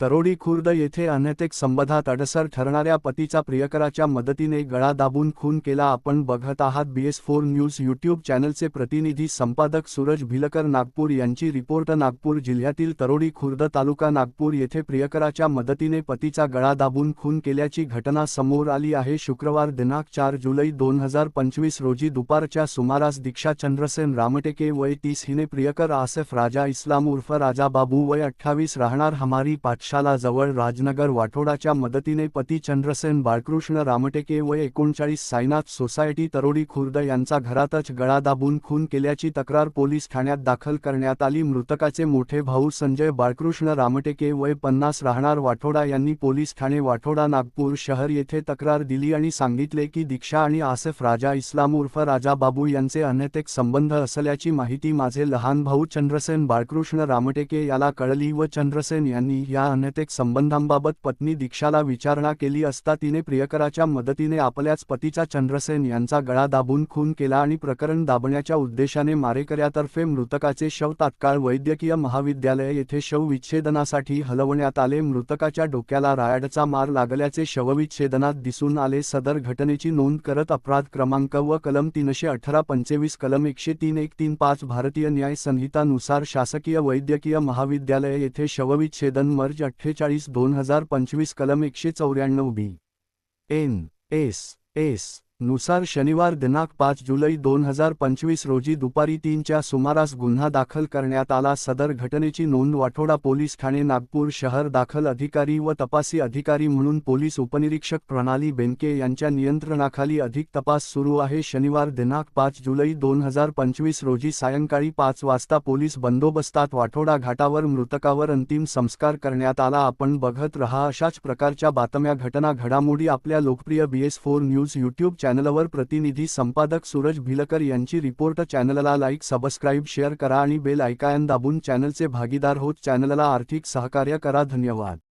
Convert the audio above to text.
तरोडी खुर्द येथे अनैतिक संबंधात अडसर ठरणाऱ्या पतीचा प्रियकराच्या मदतीने गळा दाबून खून केला. आपण बघत आहात बीएस फोर न्यूज यूट्यूब चॅनलचे प्रतिनिधी संपादक सूरज भिलकर नागपूर यांची रिपोर्ट. नागपूर जिल्ह्यातील तरोडी खुर्द तालुका नागपूर येथे प्रियकराच्या मदतीने पतीचा गळा दाबून खून केल्याची घटना समोर आली आहे. शुक्रवार दिनांक चार जुलै दोन हजार पंचवीस रोजी दुपारच्या सुमारास दीक्षा चंद्रसेन रामटेके वय तीस हिने प्रियकर आसिफ राजा इस्लाम उर्फ राजा बाबू वय अठ्ठावीस राहणार. हमारी पाठशाला जवळ राजनगर वाठोडाच्या मदतीने पती चंद्रसेन बाळकृष्ण रामटेके वय एकोणचाळीस साईनाथ सोसायटी तरोडी खुर्द यांचा घरातच गळा दाबून खून केल्याची तक्रार पोलीस ठाण्यात दाखल करण्यात आली. मृतकाचे मोठे भाऊ संजय बाळकृष्ण रामटेके वय पन्नास राहणार वाठोडा यांनी पोलीस ठाणे वाठोडा नागपूर शहर येथे तक्रार दिली आणि सांगितले की दीक्षा आणि आसेफ राजा इस्लाम उर्फ राजा बाबू यांचे अनैतिक संबंध असल्याची माहिती माझे लहान भाऊ चंद्रसेन बाळकृष्ण रामटेके याला कळली व चंद्रसेन यांनी या अनैतिक संबंधांबाबत पत्नी दीक्षाला विचारणा केली असता तिने प्रियकराच्या मदतीने आपल्याच पतीचा चंद्रसेन यांचा गळा दाबून खून केला आणि प्रकरण दाबण्याच्या उद्देशाने मारेकऱ्यातर्फे मृतकाचे शव तात्काळ वैद्यकीय महाविद्यालय येथे शवविच्छेदनासाठी हलवण्यात आले. मृतकाच्या डोक्याला रायडचा मार लागल्याचे शवविच्छेदनात दिसून आले. सदर घटनेची नोंद करत अपराध क्रमांक व कलम तीनशे अठरा पंचवीस कलम एकशे तीन एक तीन पाच भारतीय न्याय संहितानुसार शासकीय वैद्यकीय महाविद्यालय येथे शवविच्छेदन मर्ज अठ्ठेचाळीस दोन हजार पंचवीस कलम एकशे चौऱ्याण्णव बी. N S S. नुसार शनिवार दिनांक पाच जुलै दोन हजार पंचवीस रोजी दुपारी तीनच्या सुमारास गुन्हा दाखल करण्यात आला. सदर घटनेची नोंद वाठोडा पोलीस ठाणे नागपूर शहर दाखल अधिकारी व तपासी अधिकारी म्हणून पोलीस उपनिरीक्षक प्रणाली बेनके यांच्या नियंत्रणाखाली अधिक तपास सुरू आहे. शनिवार दिनांक पाच जुलै दोन हजार पंचवीस रोजी सायंकाळी पाच वाजता पोलीस बंदोबस्तात वाठोडा घाटावर मृतकावर अंतिम संस्कार करण्यात आला. आपण बघत रहा अशाच प्रकारच्या बातम्या. घटना घडामोडी. आपल्या लोकप्रिय बीएस फोर न्यूज यूट्यूब चॅनलवर प्रतिनिधी संपादक सूरज भिलकर यांची रिपोर्ट चॅनलला लाईक सबस्क्राईब शेअर करा आणि बेल आयकॉन दाबून चॅनलचे भागीदार होत चॅनलला आर्थिक सहकार्य करा. धन्यवाद.